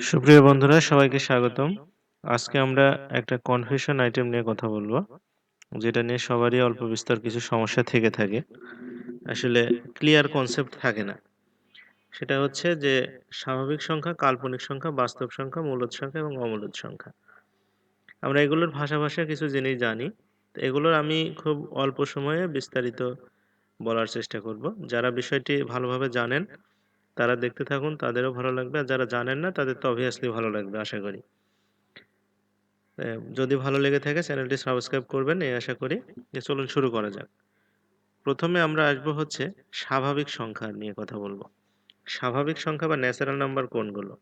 সুপ্রিয় বন্ধুরা, সবাইকে স্বাগতম। আজকে আমরা একটা কনফিউশন আইটেম নিয়ে কথা বলব, যেটা নিয়ে সবারই অল্প বিস্তর কিছু সমস্যা থেকে থাকে। আসলে ক্লিয়ার কনসেপ্ট থাকে না। সেটা হচ্ছে যে, স্বাভাবিক সংখ্যা, কাল্পনিক সংখ্যা, বাস্তব সংখ্যা মূলদ সংখ্যা এবং অমূলদ সংখ্যা। আমরা এগুলোর ভাষা ভাষা কিছু জিনিস জানি। তো এগুলোর আমি খুব অল্প সময়ে বিস্তারিত বলার চেষ্টা করব। যারা বিষয়টি ভালোভাবে জানেন তারা দেখতে থাকুন, তাদেরও ভালো লাগবে। আর যারা জানেন না, তাদের তো অবভিয়াসলি ভালো লাগবে, আশা করি। যদি ভালো লেগে থাকে, চ্যানেলটি সাবস্ক্রাইব করবেন, এই আশা করি। যে চলুন শুরু করা যাক। প্রথমে আমরা আসব হচ্ছে স্বাভাবিক সংখ্যা নিয়ে কথা বলব। স্বাভাবিক সংখ্যা বা ন্যাচারাল নাম্বার কোনগুলো?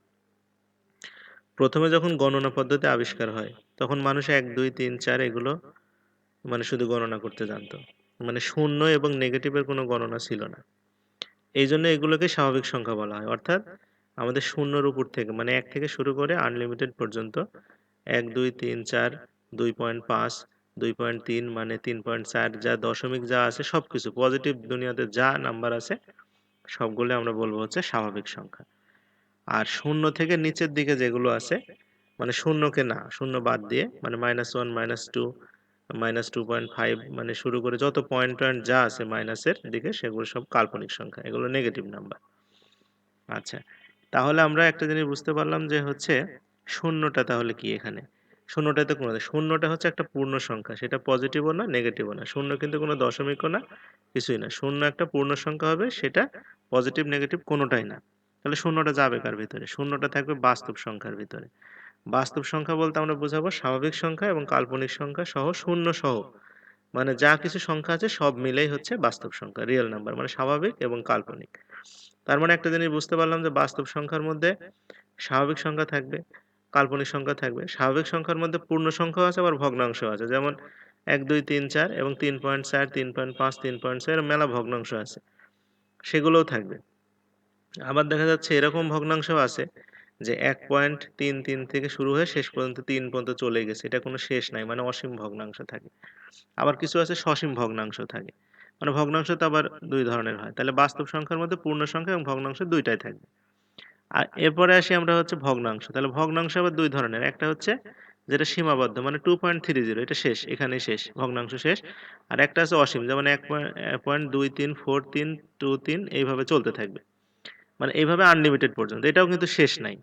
প্রথমে যখন গণনা পদ্ধতি আবিষ্কার হয়, তখন মানুষ এক, দুই, তিন, চার এগুলো মানে শুধু গণনা করতে জানতো। মানে শূন্য এবং নেগেটিভের কোনো গণনা ছিল না। এই জন্য এগুলোকে স্বাভাবিক সংখ্যা বলা হয়। অর্থাৎ আমাদের শূন্যর উপর থেকে মানে এক থেকে শুরু করে আনলিমিটেড পর্যন্ত, এক, দুই, তিন, চার, দুই পয়েন্ট পাঁচ, দুই পয়েন্ট তিন মানে তিন পয়েন্ট চার, যা দশমিক যা আছে সব কিছু পজিটিভ দুনিয়াতে যা নাম্বার আছে সবগুলো আমরা বলব হচ্ছে স্বাভাবিক সংখ্যা। আর শূন্য থেকে নিচের দিকে যেগুলো আছে মানে শূন্যকে না, শূন্য বাদ দিয়ে মানে minus one minus two minus two point five মানে শুরু করে যত পয়েন্ট পয়েন্ট যা আছে মাইনাসের দিকে সেগুলো সব কাল্পনিক সংখ্যা, এগুলো নেগেটিভ নাম্বার আচ্ছা তাহলে আমরা একটা জিনিস বুঝতে পারলাম যে হচ্ছে শূন্যটা তাহলে কি এখানে? শূন্যটাতে কোনো শূন্যটা হচ্ছে একটা পূর্ণ সংখ্যা, সেটা পজিটিভও না নেগেটিভও না। শূন্য কিন্তু কোনো দশমিকও না, কিছুই না। শূন্য একটা পূর্ণ সংখ্যা হবে, সেটা পজিটিভ নেগেটিভ কোনোটাই না। তাহলে শূন্যটা যাবে কার ভিতরে? শূন্যটা থাকবে বাস্তব সংখ্যার ভিতরে। বাস্তব সংখ্যা বলতে আমরা বোঝাবো স্বাভাবিক সংখ্যা এবং কাল্পনিক সংখ্যা সহ শূন্য সহ। মানে যা কিছু সংখ্যা আছে সব মিলেই হচ্ছে বাস্তব সংখ্যা রিয়েল নাম্বার মানে স্বাভাবিক এবং কাল্পনিক। তার মানে একটা জিনিস বুঝতে পারলাম যে বাস্তব সংখ্যার মধ্যে স্বাভাবিক সংখ্যা থাকবে, কাল্পনিক সংখ্যা থাকবে। স্বাভাবিক সংখ্যার মধ্যে পূর্ণ সংখ্যা আছে আবার ভগ্নাংশ আছে। যেমন এক, দুই, তিন, চার এবং তিন পয়েন্ট চার, তিন পয়েন্ট পাঁচ, তিন পয়েন্ট চার মেলা ভগ্নাংশ আছে। সেগুলোও থাকবে। আবার দেখা যাচ্ছে এরকম ভগ্নাংশ আছে যে এক পয়েন্ট তিন তিন থেকে শুরু হয়ে শেষ পর্যন্ত তিন পর্যন্ত চলে গেছে। এটা কোনো শেষ নাই মানে অসীম ভগ্নাংশ থাকে। আবার কিছু আছে সসীম ভগ্নাংশ থাকে। মানে ভগ্নাংশ তো আবার দুই ধরনের হয়। তাহলে বাস্তব সংখ্যার মধ্যে পূর্ণ সংখ্যা এবং ভগ্নাংশ দুইটাই থাকবে। আর এরপরে আসি আমরা হচ্ছে ভগ্নাংশ। তাহলে ভগ্নাংশ আবার দুই ধরনের। একটা হচ্ছে যেটা সীমাবদ্ধ মানে টু পয়েন্ট থ্রি জিরো এটা শেষ এখানে শেষ, ভগ্নাংশ শেষ। আর একটা আছে অসীম, যেমন এক পয়েন্ট দুই তিন ফোর তিন টু তিন, এইভাবে চলতে থাকবে। মানে এইভাবে আনলিমিটেড পর্যন্ত। এটাও কিন্তু শেষ নাই।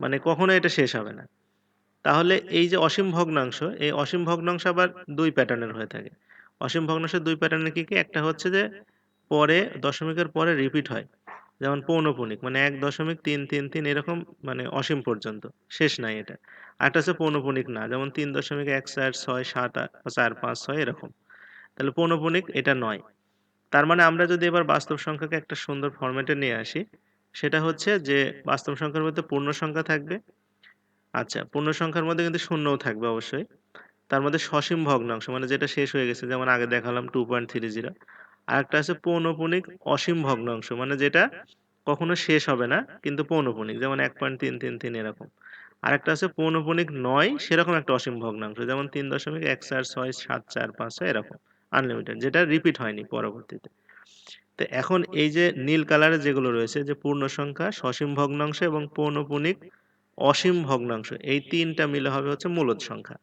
মানে কখনো এটা শেষ হবে না। তাহলে এই যে অসীম ভগ্নাংশ, এই অসীম ভগ্নাংশ আবার দুই প্যাটার্নের হয়ে থাকে। অসীম ভগ্নাংশের দুই প্যাটার্নের কি কি? একটা হচ্ছে যে পরে, দশমিকের পরে রিপিট হয়। যেমন পৌনপুনিক মানে এক দশমিক তিন তিন তিন এরকম মানে অসীম পর্যন্ত। শেষ নাই এটা। আরেকটা হচ্ছে পৌনপুনিক না, যেমন তিন দশমিক এক চার ছয় সাত চার পাঁচ ছয় এরকম। তাহলে পৌনপুনিক এটা নয়। তার মানে আমরা যদি এবার বাস্তব সংখ্যাকে একটা সুন্দর ফরম্যাটে নিয়ে আসি, সেটা হচ্ছে যে বাস্তব সংখ্যার মধ্যে পূর্ণ সংখ্যা থাকবে। আচ্ছা পূর্ণ সংখ্যার মধ্যে কিন্তু শূন্যও থাকবে অবশ্যই। তার মধ্যে সসীম ভগ্নাংশ মানে যেটা শেষ হয়ে গেছে, যেমন আগে দেখালাম টু পয়েন্ট থ্রি জিরো আর একটা আছে পৌনপুনিক অসীম ভগ্নাংশ মানে যেটা কখনো শেষ হবে না, কিন্তু পৌনপুনিক, যেমন এক পয়েন্ট তিন তিন তিন এরকম। আর একটা আছে পৌনপুনিক নয়, সেরকম একটা অসীম ভগ্নাংশ, যেমন তিন দশমিক এক চার ছয় সাত চার পাঁচ ছয় এরকম। আনলিমিটেড যেটা রিপিট হয়নি পরবর্তীতে। তো এখন এই যে নীল কালারে যেগুলো রয়েছে, যে পূর্ণ সংখ্যা, সসীম ভগ্নাংশ এবং পৌনপুনিক অসীম ভগ্নাংশ, এই তিনটা মিলে হবে হচ্ছে মূলদ সংখ্যা।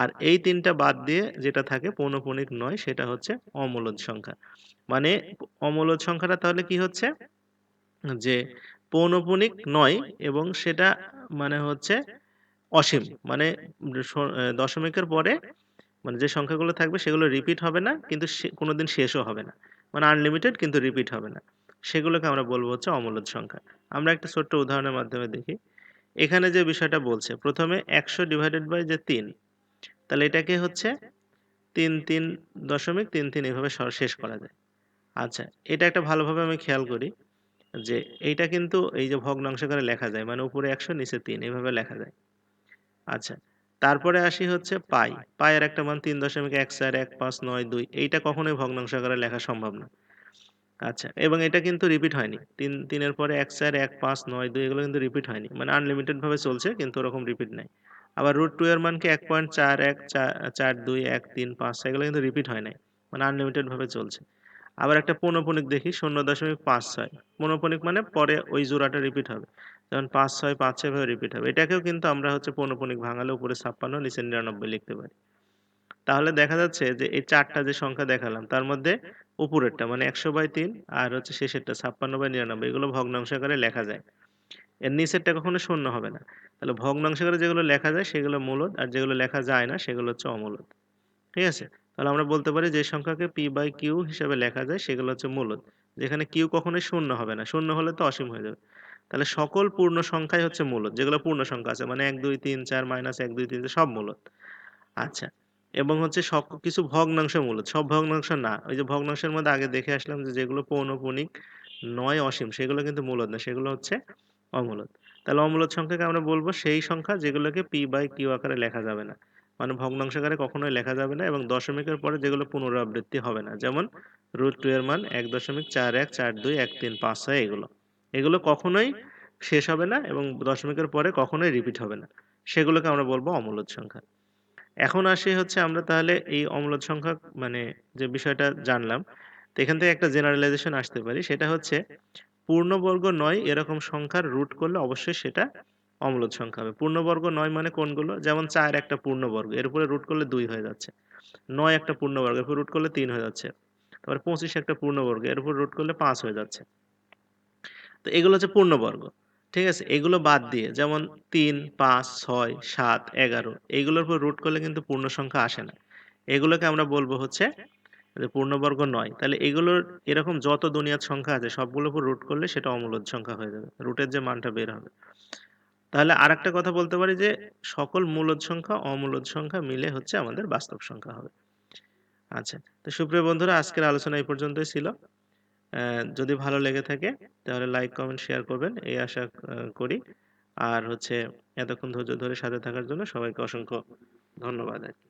আর এই তিনটা বাদ দিয়ে যেটা থাকে পৌনপুনিক নয়, সেটা হচ্ছে অমূলদ সংখ্যা। মানে অমূলদ সংখ্যাটা তাহলে কি হচ্ছে? যে পৌনপুনিক নয় এবং সেটা মানে হচ্ছে অসীম। মানে দশমিকের পরে মানে যে সংখ্যাগুলো থাকবে সেগুলো রিপিট হবে না, কিন্তু কোনো দিন শেষও হবে না। মানে আনলিমিটেড কিন্তু রিপিট হবে না। সেগুলোকে আমরা বলব হচ্ছে অমূলদ সংখ্যা। আমরা একটা ছোট্ট উদাহরণের মাধ্যমে দেখি। এখানে যে বিষয়টা বলছে, প্রথমে একশো ডিভাইডেড বাই যে তিন, তাহলে এটাকে হচ্ছে তিন তিন দশমিক তিন তিন এভাবে শেষ করা যায়। আচ্ছা এটা একটা ভালোভাবে আমি খেয়াল করি যে এইটা কিন্তু এই যে ভগ্নাংশ করে লেখা যায় মানে উপরে একশো, নিচে তিন এইভাবে লেখা যায়। আচ্ছা তারপরে আসি হচ্ছে পাই। পায়ের একটা মান তিন দশমিক এক চার এক পাঁচ নয় দুই। এইটা কখনোই ভগ্নাংশ আকারে লেখা সম্ভব না। আচ্ছা এবং এটা কিন্তু রিপিট হয়নি। তিন, তিনের পরে এক চার এক পাঁচ নয় দুই এগুলো কিন্তু রিপিট হয়নি। মানে আনলিমিটেড ভাবে চলছে, কিন্তু ওরকম রিপিট নাই। আবার রুট টু এর মানকে এক পয়েন্ট চার এক চার দুই এক তিন পাঁচ, এগুলো কিন্তু রিপিট হয় নাই। মানে আনলিমিটেড ভাবে চলছে। আবার একটা পৌনপুনিক দেখি, শূন্য দশমিক পাঁচ ছয়। পৌনপুনিক মানে পরে ওই জোড়াটা রিপিট হবে। যেমন পাঁচ ছয় পাঁচ ছয় ভাবে রিপিট হবে। এটাকেও কিন্তু আমরা হচ্ছে পৌনপুনিক ভাঙালে উপরে ছাপ্পান্ন, নিচে নিরানব্বই লিখতে পারি। তাহলে দেখা যাচ্ছে যে এই চারটা যে সংখ্যা দেখালাম, তার মধ্যে উপরেরটা মানে একশো বাই তিন আর হচ্ছে শেষেরটা ছাপ্পান্ন বাই নিরানব্বই, এগুলো ভগ্নাংশ আকারে লেখা যায়। এর নিচেরটা কখনো শূন্য হবে না। তাহলে ভগ্নাংশ আকারে যেগুলো লেখা যায় সেগুলো মূলত আর যেগুলো লেখা যায় না সেগুলো হচ্ছে অমূলত ঠিক আছে? তাহলে আমরা বলতে পারি যে সংখ্যাকে পি বাই কিউ হিসেবে লেখা যায় সেগুলো হচ্ছে মূলত যেখানে কিউ কখনোই শূন্য হবে না। শূন্য হলে তো অসীম হয়ে যাবে। তাহলে সকল পূর্ণ সংখ্যাই হচ্ছে মূলদ যেগুলো পূর্ণ সংখ্যা আছে মানে এক, দুই, তিন, চার, মাইনাস এক, দুই, তিন সব মূলত। আচ্ছা এবং হচ্ছে সব কিছু ভগ্নাংশ মূলত, সব ভগ্নাংশ না, ওই যে ভগ্নাংশের মধ্যে আগে দেখে আসলাম যে যেগুলো পৌনপুনিক নয় অসীম, সেগুলো কিন্তু মূলত না, সেগুলো হচ্ছে অমূলত। তাহলে অমূলত সংখ্যাকে আমরা বলব সেই সংখ্যা যেগুলোকে পি বাই কিউ আকারে লেখা যাবে না মানে ভগ্নাংশ আকারে কখনোই লেখা যাবে না এবং দশমিকের পরে যেগুলো পুনরাবৃত্তি হবে না, যেমন রুট টু এর মান এক দশমিক চার এক, চার দুই, এক, তিন, পাঁচ, ছয়, এগুলো। এগুলো কখনোই শেষ হবে না এবং দশমিকের পরে কখনোই রিপিট হবে না। সেগুলোকে আমরা বলব অমূলদ সংখ্যা। এখন আসি হচ্ছে আমরা তাহলে এই অম্লজ সংখ্যা মানে যে বিষয়টা জানলাম, তো এখান থেকে একটা জেনারেলাইজেশন আসতে পারি। সেটা হচ্ছে পূর্ণবর্গ নয় এরকম সংখ্যার রুট করলে অবশ্যই সেটা অম্লজ সংখ্যা হবে। পূর্ণবর্গ নয় মানে কোনগুলো? যেমন চার একটা পূর্ণবর্গ, এর উপরে রুট করলে দুই হয়ে যাচ্ছে। নয় একটা পূর্ণবর্গ, এর উপর রুট করলে তিন হয়ে যাচ্ছে। তারপর পঁচিশ একটা পূর্ণবর্গ, এর উপর রুট করলে পাঁচ হয়ে যাচ্ছে। তো এগুলো হচ্ছে পূর্ণবর্গ, ঠিক আছে? এগুলো বাদ দিয়ে যেমন তিন, পাঁচ, ছয়, সাত, এগারো, এগুলোর উপর রুট করলে কিন্তু পূর্ণ সংখ্যা আসে না। এগুলোকে আমরা বলব হচ্ছে পূর্ণবর্গ নয়। তাহলে এগুলোর এরকম যত দুনিয়ার সংখ্যা আছে, সবগুলোর উপর রুট করলে সেটা অমূলদ সংখ্যা হয়ে যাবে। রুটের যে মানটা বের হবে। তাহলে আর একটা কথা বলতে পারি যে সকল মূলদ সংখ্যা, অমূলদ সংখ্যা মিলে হচ্ছে আমাদের বাস্তব সংখ্যা হবে। আচ্ছা তো সুপ্রিয় বন্ধুরা, আজকের আলোচনা এই পর্যন্তই ছিল। যদি ভালো লেগে থাকে, তাহলে লাইক কমেন্ট শেয়ার করবেন। এই আশা করি। আর হচ্ছে, এতক্ষণ ধৈর্য ধরে সাথে থাকার জন্য সবাইকে অসংখ্য ধন্যবাদ আর কি।